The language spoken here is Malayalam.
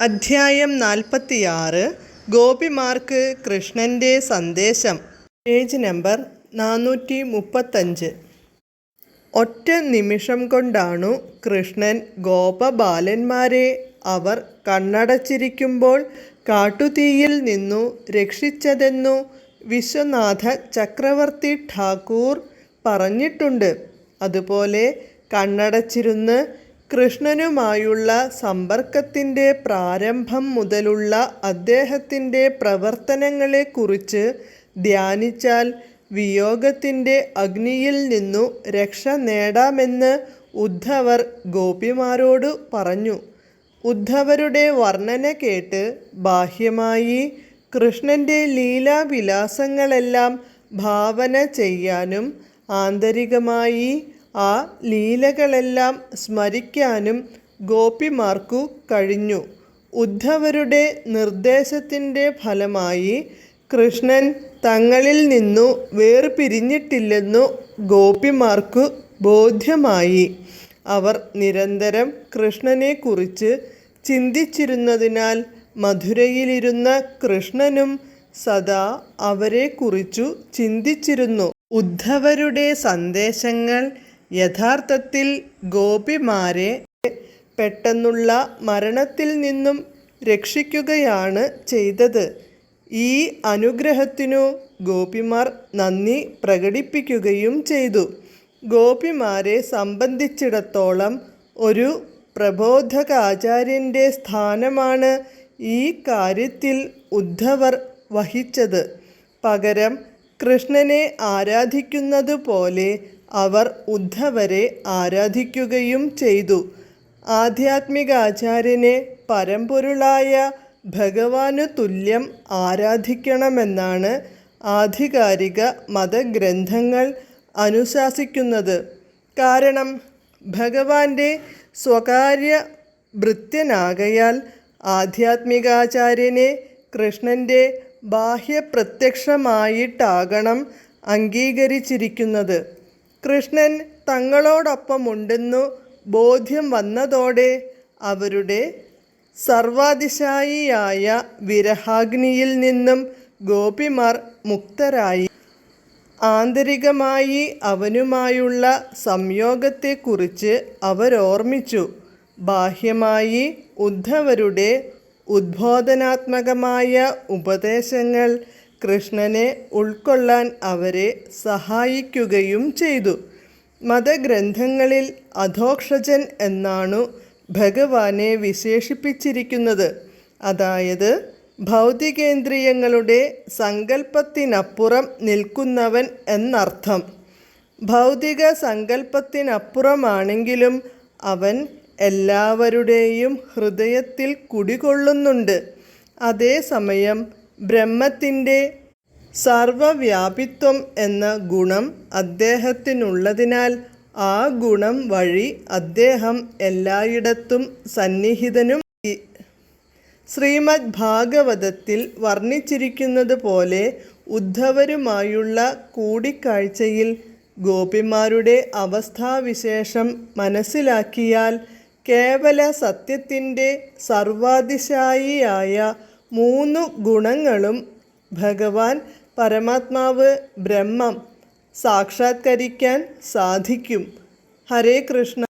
അധ്യായം നാൽപ്പത്തിയാറ്. ഗോപിമാർക്ക് കൃഷ്ണന്റെ സന്ദേശം. പേജ് നമ്പർ നാനൂറ്റി മുപ്പത്തഞ്ച് ഒറ്റ നിമിഷം കൊണ്ടാണു കൃഷ്ണൻ ഗോപബാലന്മാരെ അവർ കണ്ണടച്ചിരിക്കുമ്പോൾ കാട്ടുതീയിൽ നിന്നു രക്ഷിച്ചതെന്നു വിശ്വനാഥ ചക്രവർത്തി ഠാക്കൂർ പറഞ്ഞിട്ടുണ്ട്. അതുപോലെ കണ്ണടച്ചിരുന്ന് കൃഷ്ണനുമായുള്ള സമ്പർക്കത്തിന്റെ പ്രാരംഭം മുതലുള്ള അദ്ദേഹത്തിന്റെ പ്രവർത്തനങ്ങളെക്കുറിച്ച് ധ്യാനിച്ചാൽ വിയോഗത്തിന്റെ അഗ്നിയിൽ നിന്നു രക്ഷ നേടാമെന്ന് ഉദ്ധവർ ഗോപിമാരോട് പറഞ്ഞു. ഉദ്ധവരുടെ വർണന കേട്ട് ബാഹ്യമായി കൃഷ്ണന്റെ ലീലാവിലാസങ്ങളെല്ലാം ഭാവന ചെയ്യാനും ആന്തരികമായി ആ ലീലകളെല്ലാം സ്മരിക്കാനും ഗോപിമാർക്കു കഴിഞ്ഞു. ഉദ്ധവരുടെ നിർദ്ദേശത്തിന്റെ ഫലമായി കൃഷ്ണൻ തങ്ങളിൽ നിന്നു വേർപിരിഞ്ഞിട്ടില്ലെന്നു ഗോപിമാർക്കു ബോധ്യമായി. അവർ നിരന്തരം കൃഷ്ണനെക്കുറിച്ച് ചിന്തിച്ചിരുന്നതിനാൽ മധുരയിലിരുന്ന കൃഷ്ണനും സദാ അവരെക്കുറിച്ചു ചിന്തിച്ചിരുന്നു. ഉദ്ധവരുടെ സന്ദേശങ്ങൾ യഥാർത്ഥത്തിൽ ഗോപിമാരെ പെട്ടെന്നുള്ള മരണത്തിൽ നിന്നും രക്ഷിക്കുകയാണ് ചെയ്തത്. ഈ അനുഗ്രഹത്തിനു ഗോപിമാർ നന്ദി പ്രകടിപ്പിക്കുകയും ചെയ്തു. ഗോപിമാരെ സംബന്ധിച്ചിടത്തോളം ഒരു പ്രബോധകാചാര്യന്റെ സ്ഥാനമാണ് ഈ കാര്യത്തിൽ ഉദ്ധവർ വഹിച്ചത്. പകരം കൃഷ്ണനെ ആരാധിക്കുന്നത് പോലെ അവർ ഉദ്ധവരെ ആരാധിക്കുകയും ചെയ്തു. ആധ്യാത്മികാചാര്യനെ പരമ്പൊരുളായ ഭഗവാനു തുല്യം ആരാധിക്കണമെന്നാണ് ആധികാരിക മതഗ്രന്ഥങ്ങൾ അനുശാസിക്കുന്നത്. കാരണം ഭഗവാന്റെ സ്വകാര്യ ഭൃത്യനാകയാൽ ആധ്യാത്മികാചാര്യനെ കൃഷ്ണന്റെ ബാഹ്യപ്രത്യക്ഷമായിട്ടാകണം അംഗീകരിച്ചിരിക്കുന്നത്. കൃഷ്ണൻ തങ്ങളോടൊപ്പമുണ്ടെന്നു ബോധ്യം വന്നതോടെ അവരുടെ സർവാതിശായിയായ വിരഹാഗ്നിയിൽ നിന്നും ഗോപിമാർ മുക്തരായി. ആന്തരികമായി അവനുമായുള്ള സംയോഗത്തെക്കുറിച്ച് അവരോർമ്മിച്ചു. ബാഹ്യമായി ഉദ്ധവരുടെ ഉദ്ബോധനാത്മകമായ ഉപദേശങ്ങൾ കൃഷ്ണനെ ഉൾക്കൊള്ളാൻ അവരെ സഹായിക്കുകയും ചെയ്തു. മതഗ്രന്ഥങ്ങളിൽ അധോക്ഷജൻ എന്നാണു ഭഗവാനെ വിശേഷിപ്പിച്ചിരിക്കുന്നത്. അതായത് ഭൗതികേന്ദ്രിയങ്ങളുടെ സങ്കല്പത്തിനപ്പുറം നിൽക്കുന്നവൻ എന്നർത്ഥം. ഭൗതിക സങ്കല്പത്തിനപ്പുറമാണെങ്കിലും അവൻ എല്ലാവരുടെയും ഹൃദയത്തിൽ കുടികൊള്ളുന്നുണ്ട്. അതേസമയം ബ്രഹ്മത്തിന്റെ സർവവ്യാപിത്വം എന്ന ഗുണം അദ്ദേഹത്തിനുള്ളതിനാൽ ആ ഗുണം വഴി അദ്ദേഹം എല്ലായിടത്തും സന്നിഹിതനും ശ്രീമദ് ഭാഗവതത്തിൽ വർണിച്ചിരിക്കുന്നത് പോലെ ഉദ്ധവരുമായുള്ള കൂടിക്കാഴ്ചയിൽ ഗോപിമാരുടെ അവസ്ഥാവിശേഷം മനസ്സിലാക്കിയാൽ കേവല സത്യത്തിന്റെ സർവാതിശായിയായ മൂന്ന് ഗുണങ്ങളും ഭഗവാൻ പരമാത്മാവ് ബ്രഹ്മം സാക്ഷാത്കരിക്കാൻ സാധിക്കും. ഹരേ കൃഷ്ണ.